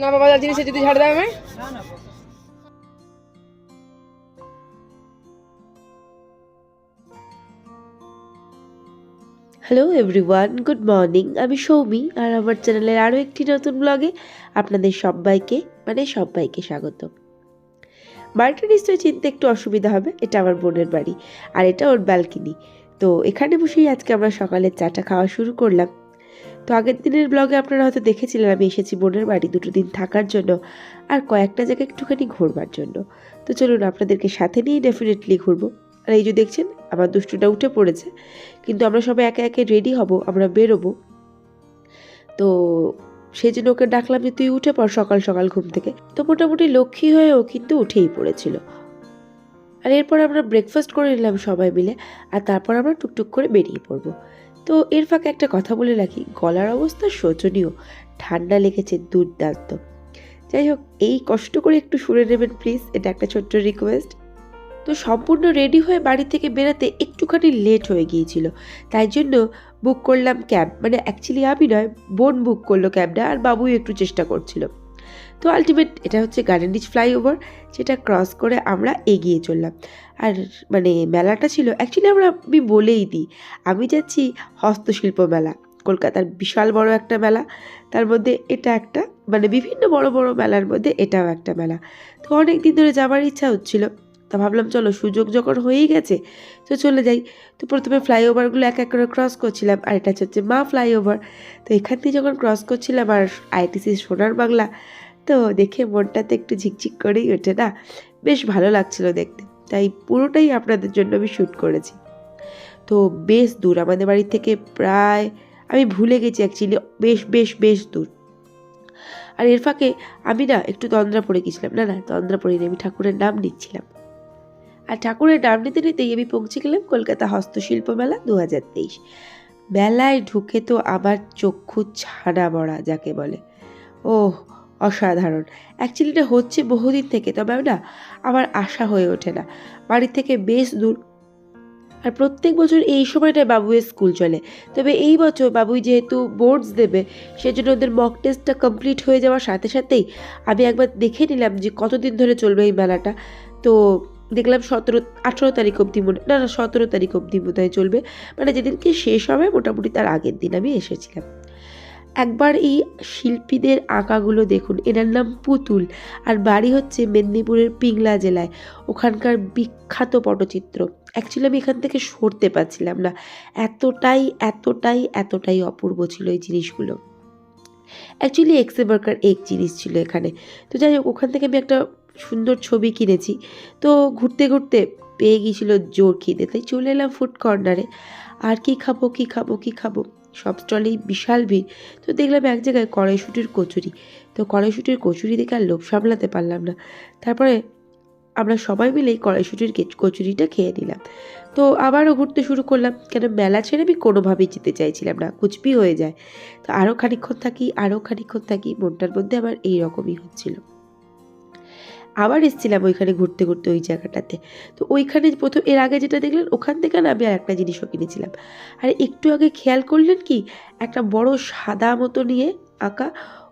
না, বাবা যা জিনিসে যদি ছাড় দেয় আমায়। হ্যালো এভরিওয়ান গুড মর্নিং আমি সৌমি, আর আমার চ্যানেলের আরও একটি নতুন ব্লগে আপনাদের সবাইকে মানে সবাইকে স্বাগত। বাড়িটা নিশ্চয়ই চিনতে একটু অসুবিধা হবে, এটা আমার বোনের বাড়ি, আর এটা ওর ব্যালকিনি। তো এখানে বসেই আজকে আমরা সকালের চাটা খাওয়া শুরু করলাম। তো আগের দিনের ব্লগে আপনারা হয়তো দেখেছিলেন আমি এসেছি বোনের বাড়ি দুটো দিন থাকার জন্য আর কয়েকটা জায়গায় একটুখানি ঘুরবার জন্য। তো চলুন আপনাদেরকে সাথে নিয়ে ডেফিনেটলি ঘুরবো। আর এই যে দেখছেন, আমার দুষ্টুটা উঠে পড়েছে, কিন্তু আমরা সবাই একে একে রেডি হব, আমরা বেরোবো। তো সেই জন্য ওকে ডাকলাম যে, তুই উঠে পড় সকাল সকাল ঘুম থেকে। তো মোটামুটি লক্ষ্মী হয়েও কিন্তু উঠেই পড়েছিল। আর এরপর আমরা ব্রেকফাস্ট করে নিলাম সবাই মিলে, আর তারপর আমরা টুকটুক করে বেরিয়ে পড়ব। তো এর ফাঁকে একটা কথা বলে রাখি, গলার অবস্থা শোচনীয়, ঠান্ডা লেগেছে দুর্দান্ত। যাই হোক, এই কষ্ট করে একটু শুনে নেবেন প্লিজ এটা একটা ছোট্ট রিকোয়েস্ট তো সম্পূর্ণ রেডি হয়ে বাড়ি থেকে বেরোতে একটুখানি লেট হয়ে গিয়েছিল। তাই জন্য বুক করলাম ক্যাব মানে অ্যাকচুয়ালি আমি নয়, বোন বুক করল ক্যাবটা আর বাবুই একটু চেষ্টা করছিল। তো আলটিমেট এটা হচ্ছে গার্ডেনিজ ফ্লাইওভার যেটা ক্রস করে আমরা এগিয়ে চললাম। আর মানে মেলাটা ছিল অ্যাকচুয়ালি আমরা আমি বলেই দিই, আমি যাচ্ছি হস্তশিল্প মেলা, কলকাতার বিশাল বড় একটা মেলা, তার মধ্যে এটা একটা মানে বিভিন্ন বড় বড় মেলার মধ্যে এটাও একটা মেলা। তো অনেক দিন ধরে যাবার ইচ্ছা হচ্ছিল, তা ভাবলাম চলো সুযোগ যখন হয়েই গেছে, তো চলে যাই। তো প্রথমে ফ্লাইওভারগুলো এক এক করে ক্রস করছিলাম, আর এটা হচ্ছে মা ফ্লাইওভার তো এখান থেকে যখন ক্রস করছিলাম আর আইটিসি সোনার বাংলা, তো দেখে মনটাতে একটু ঝিকঝিক করেই ওঠে না, বেশ ভালো লাগছিল দেখতে। তাই পুরোটাই আপনাদের জন্য আমি শ্যুট করেছি। তো বেশ দূর, আমাদের বাড়ি থেকে প্রায়, আমি ভুলে গেছি অ্যাকচুয়ালি বেশ বেশ বেশ দূর। আর এর ফাঁকে আমি না একটু তন্দ্রা পড়ে গেছিলাম। না না তন্দ্রা পড়িনি আমি ঠাকুরের নাম নিচ্ছিলাম। আর ঠাকুরের নাম নিতে নিতেই আমি পৌঁছে গেলাম কলকাতা হস্তশিল্প মেলা দু হাজার তেইশ। মেলায় ঢুকে তো আমার চক্ষু ছানা বড়া যাকে বলে। ও অসাধারণ। অ্যাকচুয়ালি এটা হচ্ছে বহুদিন থেকে, তবে না, আমার আশা হয়ে ওঠে না। বাড়ি থেকে বেশ দূর। আর প্রত্যেক বছর এই সময়টায় বাবুয়ের স্কুল চলে। তবে এই বছর বাবুই যেহেতু বোর্ডস দেবে, সেজন্য ওদের মক টেস্টটা কমপ্লিট হয়ে যাওয়ার সাথে সাথেই আমি একবার দেখে নিলাম যে কতদিন ধরে চলবে এই মেলাটা। তো দেখলাম সতেরো, আঠেরো তারিখ অবধি মনে, না না, সতেরো তারিখ অবধি বোধহয় চলবে। মানে যেদিনকে শেষ হবে, মোটামুটি তার আগের দিন আমি এসেছিলাম। একবার এই শিল্পীদের আঁকাগুলো দেখুন। এনার নাম পুতুল। আর বাড়ি হচ্ছে মেদিনীপুরের পিংলা জেলায়। ওখানকার বিখ্যাত পটচিত্র। অ্যাকচুয়ালি আমি এখান থেকে সরতে পারছিলাম না। এতটাই এতটাই এতটাই অপূর্ব ছিল এই জিনিসগুলো। অ্যাকচুয়ালি এক্সে বার্কার এক জিনিস ছিল এখানে। তো যাই হোক, ওখান থেকে আমি একটা সুন্দর ছবি কিনেছি। তো ঘুরতে ঘুরতে পেয়ে গিয়েছিল জোর খিদে। তাই চলে এলাম ফুড কর্নারে আর কি খাব কি খাব কি খাব? সব স্টলেই বিশাল ভিড়। তো দেখলাম এক জায়গায় কড়াইশুটির কচুরি। তো কড়াইশুটির কচুরি দেখে আর লোভ সামলাতে পারলাম না। তারপরে আমরা সবাই মিলেই কড়াইশুটির কচুরিটা খেয়ে নিলাম। তো আবারও ঘুরতে শুরু করলাম। কেন মেলা ছেড়ে আমি কোনোভাবেই যেতে চাইছিলাম না। কুচপি হয়ে যায়। তো আরও খানিক্ষণ থাকি আরও খানিক্ষণ থাকি, মনটার মধ্যে আমার এই রকমই হচ্ছিল। আবার এসেছিলাম ওইখানে ঘুরতে ঘুরতে ওই জায়গাটাতে। তো ওইখানে প্রথম, এর আগে যেটা দেখলেন, ওখান থেকে না আমি আর একটা জিনিসও কিনেছিলাম। আর একটু আগে খেয়াল করলেন কি? একটা বড় সাদা মতো নিয়ে আঁকা,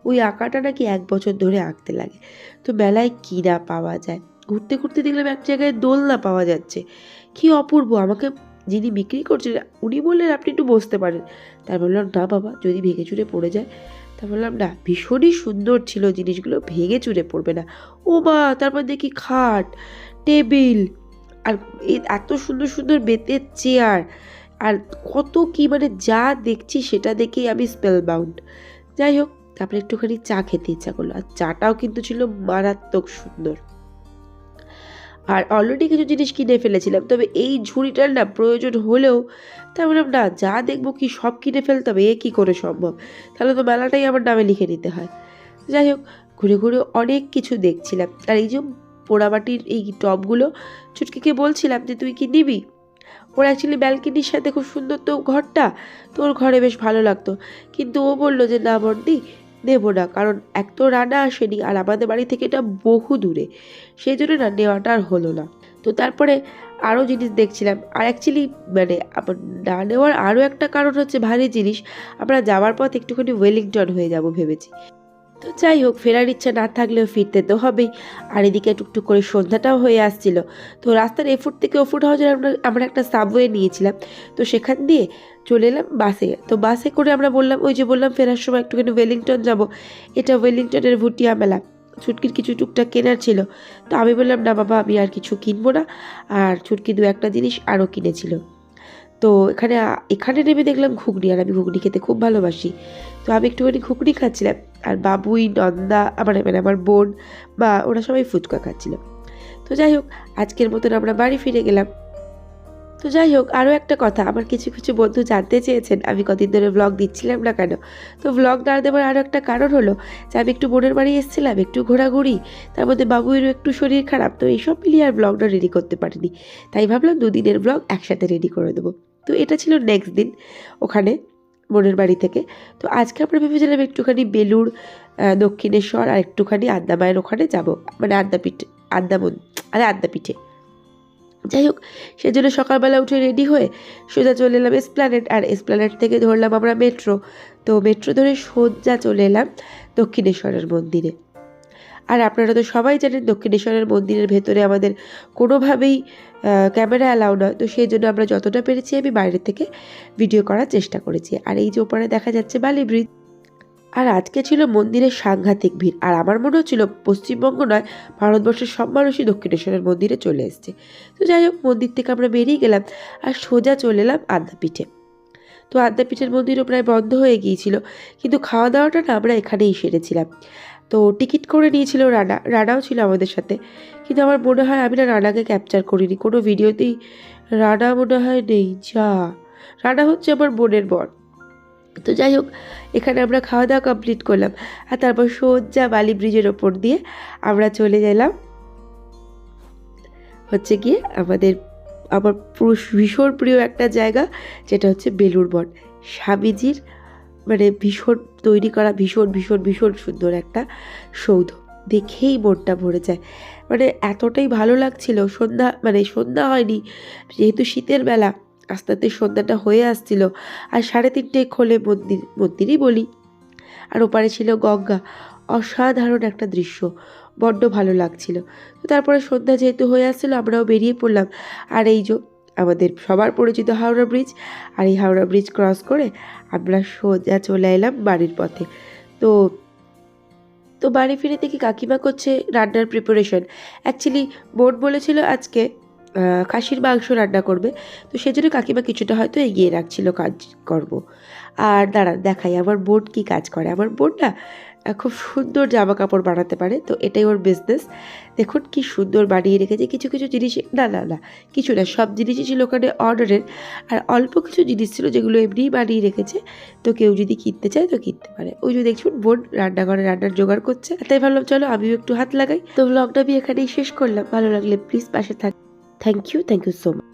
ওই আঁকাটা নাকি এক বছর ধরে আঁকতে লাগে। তো মেলায় কী না পাওয়া যায়? ঘুরতে ঘুরতে দেখলাম এক জায়গায় দোলনা পাওয়া যাচ্ছে। কি অপূর্ব! আমাকে যিনি বিক্রি করছেন উনি বললেন, আপনি একটু বসতে পারেন। তার বললাম, না বাবা, যদি ভেঙে চুরে পড়ে যায় তা বললাম, না, ভীষণই সুন্দর ছিল জিনিসগুলো, ভেঙে চুরে পড়বে না। ও মা, তারপর দেখি খাট, টেবিল, আর এত সুন্দর সুন্দর বেতের চেয়ার, আর কত কি মানে যা দেখছি সেটা দেখেই আমি স্পেল বাউন্ড যাই হোক, তারপরে একটুখানি চা খেতে ইচ্ছা করল, আর চাটাও কিন্তু ছিল মারাত্মক সুন্দর। আর অলরেডি কিছু জিনিস কিনে ফেলেছিলাম। তবে এই ঝুড়িটার না প্রয়োজন হলেও তাই বললাম, না, যা দেখব কি সব কিনে ফেলতে হবে, এ কী করে সম্ভব? তাহলে তো মেলাটাই আমার নামে লিখে নিতে হয়। যাই হোক, ঘুরে ঘুরে অনেক কিছু দেখছিলাম। আর এই যে পোড়ামাটির এই টবগুলো, চুটকিকে বলছিলাম যে, তুই কি নিবি? ওর অ্যাকচুয়ালি ব্যালকনির সাথে খুব সুন্দর তো ঘরটা, তো ওর ঘরে বেশ ভালো লাগতো। কিন্তু ও বলল যে, না বন্দি নেব না, কারণ এক তো রান্না আসেনি আর আমাদের বাড়ি থেকে এটা বহু দূরে। সেই জন্য না, নেওয়াটা আর হলো না। তো তারপরে আরও জিনিস দেখছিলাম, আর অ্যাকচুয়ালি মানে না নেওয়ার আরও একটা কারণ হচ্ছে ভারী জিনিস, আমরা যাওয়ার পথ একটুখানি ওয়েলিংটন হয়ে যাব ভেবেছি। তো যাই হোক, ফেরার ইচ্ছা না থাকলেও ফিরতে তো হবেই। আর এদিকে টুকটুক করে সন্ধ্যাটাও হয়ে আসছিল। তো রাস্তার এফুট থেকে ওফুট হওয়ার আমরা আমরা একটা সাবওয়ে নিয়েছিলাম। তো সেখান দিয়ে চলে এলাম বাসে তো বাসে করে আমরা বললাম, ওই যে বললাম ফেরার সময় একটুখানি ওয়েলিংটন যাব। এটা ওয়েলিংটনের ভুটিয়া মেলা। ছুটকির কিছু টুকটাক কেনার ছিল। তো আমি বললাম, না বাবা, আমি আর কিছু কিনবো না। আর ছুটকি দু একটা জিনিস আরও কিনেছিল। তো এখানে এখানে নেমে দেখলাম ঘুগনি। আর আমি ঘুগনি খেতে খুব ভালোবাসি। তো আমি একটুখানি ঘুগনি খাচ্ছিলাম। আর বাবুই, নন্দা, আমার মানে আমার বোন বা ওরা সবাই ফুচকা খাচ্ছিল। তো যাই হোক, আজকের মতন আমরা বাড়ি ফিরে গেলাম। তো যাই হোক, আরও একটা কথা, আমার কিছু কিছু বন্ধু জানতে চেয়েছেন, আমি কদিন ধরে ব্লগ দিচ্ছিলাম না কেন? তো ব্লগ না দেওয়ার আরও একটা কারণ হলো যে আমি একটু বোনের বাড়ি এসেছিলাম, একটু ঘোরাঘুরি, তার মধ্যে বাবুয়েরও একটু শরীর খারাপ, তো এইসব মিলিয়ে আর ব্লগটা রেডি করতে পারিনি। তাই ভাবলাম দুদিনের ব্লগ একসাথে রেডি করে দেবো। তো এটা ছিল নেক্সট দিন, ওখানে বোনের বাড়ি থেকে। তো আজকে আমরা ভেবেছিলাম একটুখানি বেলুর দক্ষিণেশ্বর আর একটুখানি আদ্যামায়ের ওখানে যাব। মানে আদ্যাপীঠ আদ্যামন আরে আদ্যাপীঠে। যাই হোক, সেজন্য সকালবেলা উঠে রেডি হয়ে সোজা চলে এলাম এসপ্ল্যানেট আর এসপ্ল্যানেট থেকে ধরলাম আমরা মেট্রো। তো মেট্রো ধরে সোজা চলে এলাম দক্ষিণেশ্বরের মন্দিরে। আর আপনারা তো সবাই জানেন দক্ষিণেশ্বরের মন্দিরের ভেতরে আমাদের কোনোভাবেই ক্যামেরা অ্যালাউ নয়। তো সেই জন্য আমরা যতটা পেরেছি আমি বাইরে থেকে ভিডিও করার চেষ্টা করেছি। আর এই যে ওপারে দেখা যাচ্ছে বালি ব্রিজ। আর আজকে ছিল মন্দিরের সাংঘাতিক ভিড়। আর আমার মনে হচ্ছিল পশ্চিমবঙ্গ নয়, ভারতবর্ষের সব মানুষই দক্ষিণেশ্বরের মন্দিরে চলে এসছে। তো যাই হোক, মন্দির থেকে আমরা বেরিয়ে গেলাম আর সোজা চলে এলাম আদ্যাপীঠে। তো আদ্যাপীঠের মন্দিরও প্রায় বন্ধ হয়ে গিয়েছিল, কিন্তু খাওয়া দাওয়াটা না আমরা এখানেই সেরেছিলাম। তো টিকিট করে নিয়েছিল রানা, রানাও ছিল আমাদের সাথে। কিন্তু আমার মনে হয় আমি না রানাকে ক্যাপচার করিনি, কোনো ভিডিওতেই রানা মনে হয় নেই, যা। রানা হচ্ছে আমার বোনের বর। তো যাই হোক, এখানে আমরা খাওয়া দাওয়া কমপ্লিট করলাম। আর তারপর সোজা বালি ব্রিজের ওপর দিয়ে আমরা চলে গেলাম। হচ্ছে গিয়ে আমাদের, আমার ভীষণ প্রিয় একটা জায়গা, যেটা হচ্ছে বেলুর মঠ। স্বামীজির মানে ভীষণ তৈরি করা ভীষণ ভীষণ ভীষণ সুন্দর একটা সৌধ। দেখেই মনটা ভরে যায়। মানে এতটাই ভালো লাগছিল, সন্ধ্যা মানে সন্ধ্যা হয়নি, যেহেতু শীতের বেলা, আস্তে আস্তে সন্ধ্যাটা হয়ে আসছিল। আর সাড়ে তিনটেয় খোলে মন্দির, মন্দিরই বলি। আর ওপারে ছিল গঙ্গা, অসাধারণ একটা দৃশ্য, বড্ড ভালো লাগছিল। তো তারপরে সন্ধ্যা যেহেতু হয়ে আসছিল, আমরাও বেরিয়ে পড়লাম। আর এই যে আমাদের সবার পরিচিত হাওড়া ব্রিজ। আর এই হাওড়া ব্রিজ ক্রস করে আমরা সোজা চলে এলাম বাড়ির পথে। তো তো বাড়ি ফিরে দেখি কাকিমা করছে রান্নার প্রিপারেশন অ্যাকচুয়ালি বোন বলেছিল আজকে খাসির মাংস রান্না করবে। তো সেজন্য কাকিমা কিছুটা হয়তো এগিয়ে রাখছিল কাজ করব। আর দাঁড়ান দেখাই। আমার বোন কি কাজ করে? আমার আহ, খুব সুন্দর জামা কাপড় বানাতে পারে, তো এটাই ওর বিজনেস দেখুন কি সুন্দর বানিয়ে রেখেছে, কিছু কিছু জিনিস, না না না, কিছু না, সব জিনিসই ছিল ওখানে অর্ডারের আর অল্প কিছু জিনিস ছিল যেগুলো এমনিই বানিয়ে রেখেছে, তো কেউ যদি কিনতে চায় তো কিনতে পারে। ওই যে দেখছুন বোন রান্নাঘরে রান্নার জোগাড় করছে তাই ভাবলাম চলো আমিও একটু হাত লাগাই। তো ব্লগটা আমি এখানেই শেষ করলাম, ভালো লাগলে প্লিজ পাশে থাক thank you thank you so much